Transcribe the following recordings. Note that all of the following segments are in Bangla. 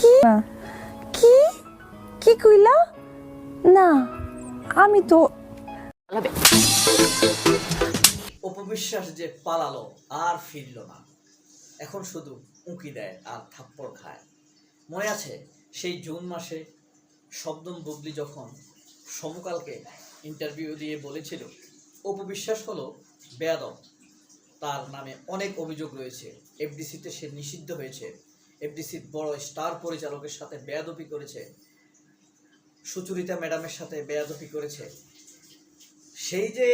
কি? কি? কি কইলা? না আমি তো অপবিশ্বাস যে পালালো আর ফিরল না। এখন শুধু উঁকি দেয় আর থাপ্পড় খায়। মনে আছে সেই জুন মাসে শব্দম বুবলি যখন সমকালকে ইন্টারভিউ দিয়ে বলেছিল অপবিশ্বাস হলো বেয়াদব। তার নামে অনেক অভিযোগ রয়েছে। এফডিসিতে সে নিষিদ্ধ হয়েছে। এফডিসির বড় স্টার পরিচালকের সাথে বেয়াদপি করেছে, সুচরিতা ম্যাডামের সাথে বেয়াদপি করেছে। সেই যে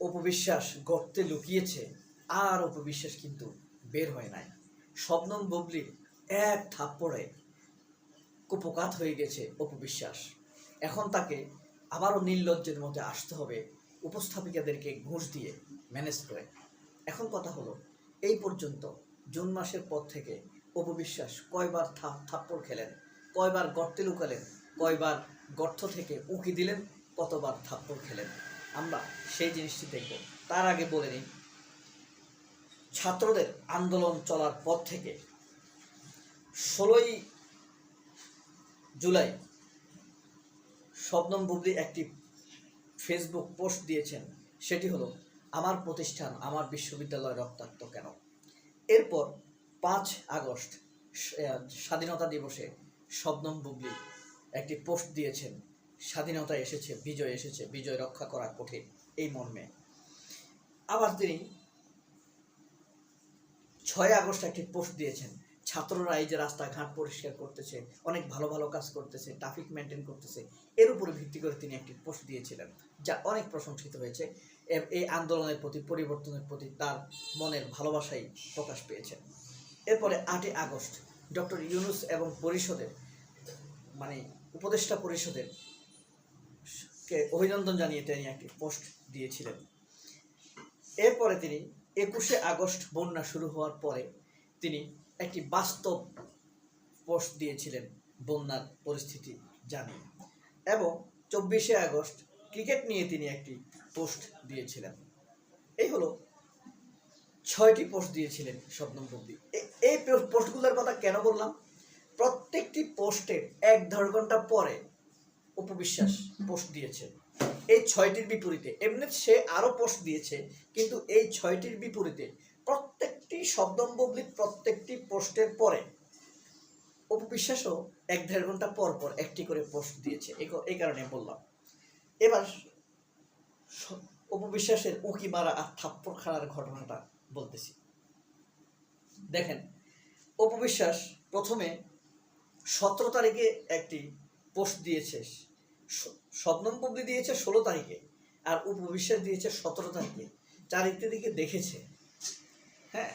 অপবিশ্বাস গর্তে লুকিয়েছে, আর অপবিশ্বাস কিন্তু বের হয় নাই। শবনম বুবলির এক থাপ্পড়ে কুপকাত হয়ে গেছে অপবিশ্বাস। এখন তাকে আবারও নির্লজ্জের মধ্যে আসতে হবে, উপস্থাপিকাদেরকে ঘুষ দিয়ে ম্যানেজ করে। এখন কথা হলো, এই পর্যন্ত জুন মাসের পর থেকে অপবিশ্বাস, কয়বার থাপ থাপ্পড় খেলেন, কয়বার গর্তে লুকালেন, কয়বার গর্ত থেকে উঁকি দিলেন, কতবার থাপ্পড় খেলেন। আমরা সেই জিনিসটি দেখব। তার আগে বলে নিই, ছাত্রদের আন্দোলন চলার পর থেকে ষোলোই জুলাই শবনম বুবলি একটি ফেসবুক পোস্ট দিয়েছেন, সেটি হলো, আমার প্রতিষ্ঠান, আমার বিশ্ববিদ্যালয় রক্তাক্ত কেন? এরপর পাঁচ আগস্ট স্বাধীনতা দিবসে শবনম বুবলি একটি পোস্ট দিয়েছেন। স্বাধীনতা এসেছে, বিজয় এসেছে, বিজয় রক্ষা করা কঠিন এই মর্মে। আবার তিনি ছয় আগস্ট একটি পোস্ট দিয়েছেন। ছাত্ররা এই যে রাস্তাঘাট পরিষ্কার করতেছে, অনেক ভালো ভালো কাজ করতেছে ট্রাফিক মেনটেন করতেছে, এর উপরে ভিত্তি করে তিনি একটি পোস্ট দিয়েছিলেন, যা অনেক প্রশংসিত হয়েছে। এই আন্দোলনের প্রতি, পরিবর্তনের প্রতি তার মনের ভালোবাসাই প্রকাশ পেয়েছে। এরপরে আটই আগস্ট, ডক্টর ইউনুস এবং পরিষদের মানে উপদেষ্টা পরিষদের কে অভিনন্দন জানিয়ে তিনি একটি পোস্ট দিয়েছিলেন। এরপরে তিনি একুশে আগস্ট বন্যা শুরু হওয়ার পরে তিনি একটি বাস্তব পোস্ট দিয়েছিলেন বন্যার পরিস্থিতি জানিয়ে। এবং চব্বিশে আগস্ট ক্রিকেট নিয়ে তিনি একটি পোস্ট দিয়েছিলেন। এই হলো ছয়টি পোস্ট দিয়েছিলেন শবনম বুবলি এই পোস্টগুলোর কথা কেন বললাম? প্রত্যেকটি পোস্টের এক দেড় ঘণ্টা পরে উপবিশ্বাস পোস্ট দিয়েছে এই ছয়টির বিপরীতে। এমনি সে আরও পোস্ট দিয়েছে, কিন্তু এই ছয়টির বিপরীতে প্রত্যেকটি প্রত্যেকটি পোস্টের পরে উপবিশ্বাসও এক দেড় ঘণ্টা পর পর একটি করে পোস্ট দিয়েছে। এই কারণে বললাম। এবার উপবিশ্বাসের উকি মারা আর থাপ্পড় খাড়ার ঘটনাটা বলতেছি। দেখেন উপবিশ্বাস প্রথমে সতেরো তারিখে একটি পোস্ট দিয়েছে। শবনম বুবলি দিয়েছে ষোলো তারিখে আর উপবিশ্বাস দিয়েছে সতেরো তারিখে। চারিত্রিক দিকে দেখেছে। হ্যাঁ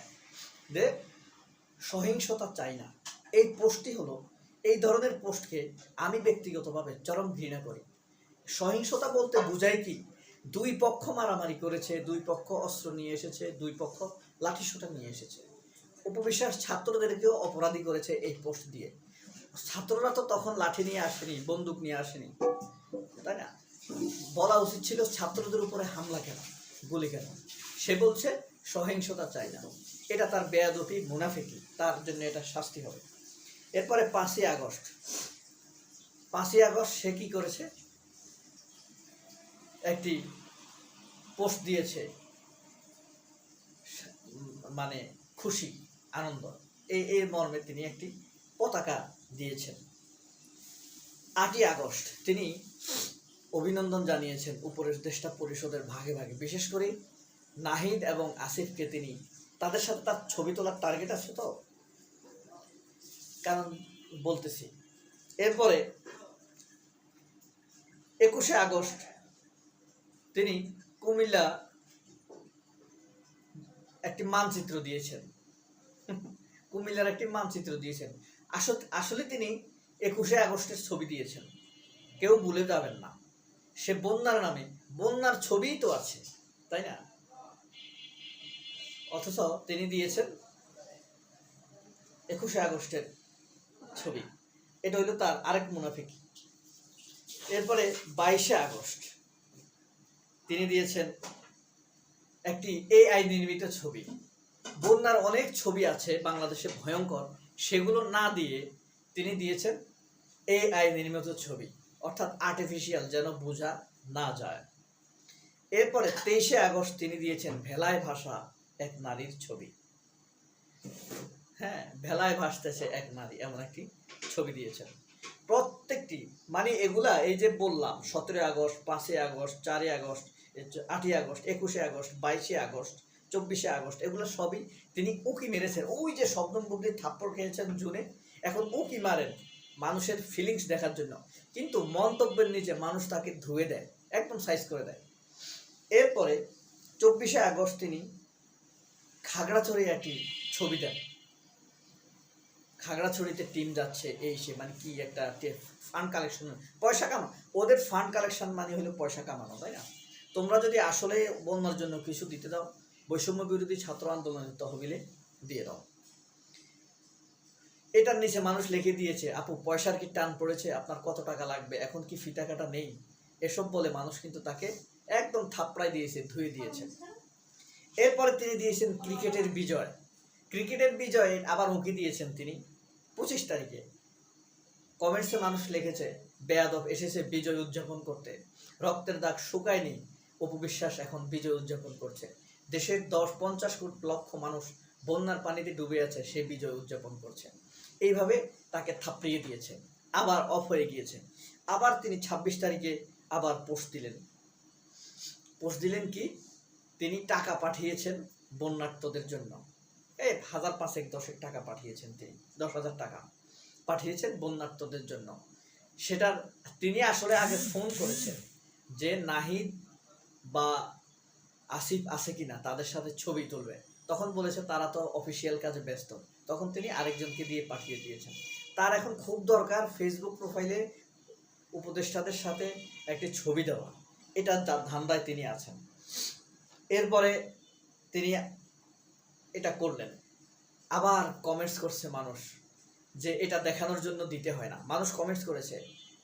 যে সহিংসতা চাই না। এই পোস্টটি হলো, এই ধরনের পোস্টকে আমি ব্যক্তিগতভাবে চরম ঘৃণা করি। সহিংসতা বলতে বোঝায় কি? দুই পক্ষ মারামারি করেছে, দুই পক্ষ অস্ত্র নিয়ে এসেছে, দুই পক্ষ লাঠিসোঁটা নিয়ে এসেছে। উপবিশ্বাস ছাত্রদেরকেও অপরাধী করেছে এই পোস্ট দিয়ে। ছাত্ররা তো তখন লাঠি নিয়ে আসেনি, বন্দুক নিয়ে আসেনি, তাই না? বলা উচিত ছিল, ছাত্রদের উপরে হামলা কেন, গুলি কেন? সে বলছে, সহিংসতা চাই না। এটা তার বেয়াদপি, মুনাফিকি, তার জন্য এটা শাস্তি হবে। এরপরে পাঁচই আগস্ট। পাঁচই আগস্ট সে কি করেছে? একটি পোস্ট দিয়েছে মানে খুশি, আনন্দ। এই এই মর্মে তিনি একটি পতাকা দিয়েছেন। আটই আগস্ট তিনি অভিনন্দন জানিয়েছেন উপরের উপদেষ্টা পরিষদের ভাগে ভাগে। বিশেষ করে নাহিদ এবং আসিফকে তিনি তাদের সাথে তার ছবি তোলার টার্গেট আছে তো? কারণ বলতেছি। এরপরে একুশে আগস্ট তিনি কুমিল্লা একটি মানচিত্র দিয়েছেন। কুমিল্লার একটি মানচিত্র দিয়েছেন। আসলে তিনি একুশে আগস্টের ছবি দিয়েছেন। কেউ ভুলে যাবেন না। সে বন্যার নামে, বন্যার ছবিই তো আছে, তাই না? অথচ তিনি দিয়েছেন একুশে আগস্টের ছবি। এটা হইল তার আরেক মুনাফিক। এরপরে বাইশে আগস্ট তিনি দিয়েছেন একটি এআই নির্মিত ছবি। বন্যার অনেক ছবি আছে বাংলাদেশে ভয়ঙ্কর, সেগুলো না দিয়ে তিনি দিয়েছেন এআই নির্মিত ছবি, অর্থাৎ আর্টিফিশিয়াল যেন বোঝা না যায়। এরপরে তেইশে আগস্ট তিনি দিয়েছেন ভেলায় ভাষা এক নারীর ছবি। হ্যাঁ ভেলায় ভাসতেছে এক নারী, এমন একটি ছবি দিয়েছেন। প্রত্যেকটি মানে এগুলা, এই যে বললাম, সতেরোই আগস্ট, পাঁচই আগস্ট, চারই আগস্ট আটই আগস্ট, একুশে আগস্ট, বাইশে আগস্ট, চব্বিশে আগস্ট, এগুলো সবই তিনি উকি মেরেছেন। ওই যে শব্দম বুগলি থাপ্পড় খেয়েছেন জুনে, এখন উকি মারেন মানুষের ফিলিংস দেখার জন্য। কিন্তু মন্তব্যের নিচে মানুষ তাকে ধুয়ে দেয়, একদম সাইজ করে দেয়। এরপরে চব্বিশে আগস্ট তিনি খাগড়াছড়ি একটি ছবি দেন খাগড়াছড়িতে টিম যাচ্ছে, এই সে মানে কি একটা ফান্ড কালেকশন পয়সা কামা ওদের ফান্ড কালেকশন মানে হলো পয়সা কামানো, তাই না? তোমরা যদি আসলে বন্যার জন্য কিছু দিতে দাও, বৈষম্য বিরোধী ছাত্র আন্দোলনের তহবিলে দিয়ে দাও। এটার নিচে মানুষ লিখে দিয়েছে, আপু, পয়সার কি টান পড়েছে? আপনার কত টাকা লাগবে? এখন কি ফিতা নেই? এসব বলে মানুষ কিন্তু তাকে একদম থাপড়ায় দিয়েছে, ধুয়ে দিয়েছে। এরপরে তিনি দিয়েছেন ক্রিকেটের বিজয়। ক্রিকেটের বিজয়ে আবার উঁকি দিয়েছেন তিনি। পঁচিশ তারিখে কমেন্টসে মানুষ লিখেছে, বেয়াদব এসেছে বিজয় উদযাপন করতে। রক্তের দাগ শুকায়নি। অপবিশ্বাস এখন বিজয় উদযাপন করছে। দেশের দশ পঞ্চাশ লক্ষ মানুষ বন্যার পানিতে ডুবে আছে, সে বিজয় উদযাপন করছে। এইভাবে তাকে থাপড়িয়ে দিয়েছে। আবার অফ হয়ে গিয়েছে। আবার তিনি ছাব্বিশ তারিখে আবার পোস্ট দিলেন। পোস্ট দিলেন কি? তিনি টাকা পাঠিয়েছেন বন্যার্থদের জন্য। এই হাজার পাঁচেক, দশেক টাকা পাঠিয়েছেন তিনি, দশ হাজার টাকা পাঠিয়েছেন বন্যার্থদের জন্য। সেটার, তিনি আসলে আগে ফোন করেছেন যে নাহিদ বা আসিফ আছে কিনা, তাদের সাথে ছবি তুলবে। তখন বলেছে তারা তো অফিসিয়াল কাজে ব্যস্ত। তখন তিনি আরেকজনকে দিয়ে পাঠিয়ে দিয়েছেন। তার এখন খুব দরকার ফেসবুক প্রোফাইলে উপদেষ্টাদের সাথে একটি ছবি দেওয়া। এটা তার ধান্দায় তিনি আছেন। এরপরে তিনি এটা করলেন। আবার কমেন্টস করছে মানুষ যে এটা দেখানোর জন্য দিতে হয় না। মানুষ কমেন্টস করেছে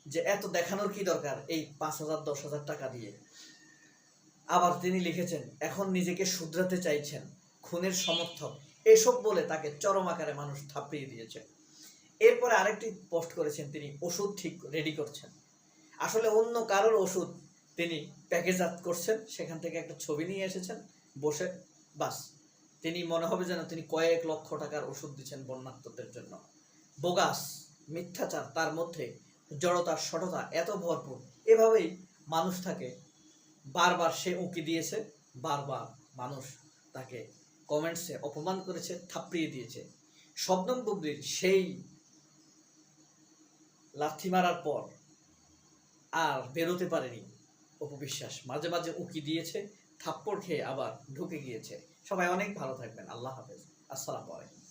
যে এত দেখানোর কি দরকার এই পাঁচ হাজার, দশ হাজার টাকা দিয়ে? আবার তিনি লিখেছেন, এখন নিজেকে শুধরাতে চাইছেন, খুনের সমর্থক। এসব বলে তাকে চরম আকারে মানুষ থাপড়িয়ে দিয়েছে। এরপরে আরেকটি পোস্ট করেছেন তিনি, ওষুধ ঠিক রেডি করছেন। আসলে অন্য কারোর ওষুধ তিনি প্যাকেজাত করছেন, সেখান থেকে একটা ছবি নিয়ে এসেছেন, বসে, বাস। তিনি মনে হবে যেন তিনি কয়েক লক্ষ টাকার ওষুধ দিচ্ছেন বন্যাত্মদের জন্য। বোগাস, মিথ্যাচার, তার মধ্যে জড়তা সঠতা এত ভরপুর। এভাবেই মানুষ তাকে বারবার সে উঁকি দিয়েছে, বারবার মানুষ তাকে কমেন্টসে অপমান করেছে, থাপড়িয়ে দিয়েছে। শবনম বুবলির সেই লাথি মারার পর আর বেরোতে পারেনি। অপবিশ্বাস। মাঝে মাঝে উঁকি দিয়েছে, থাপ্পড় খেয়ে আবার ঢুকে গিয়েছে। সবাই অনেক ভালো থাকবেন। আল্লাহ হাফেজ। আসসালামু আলাইকুম।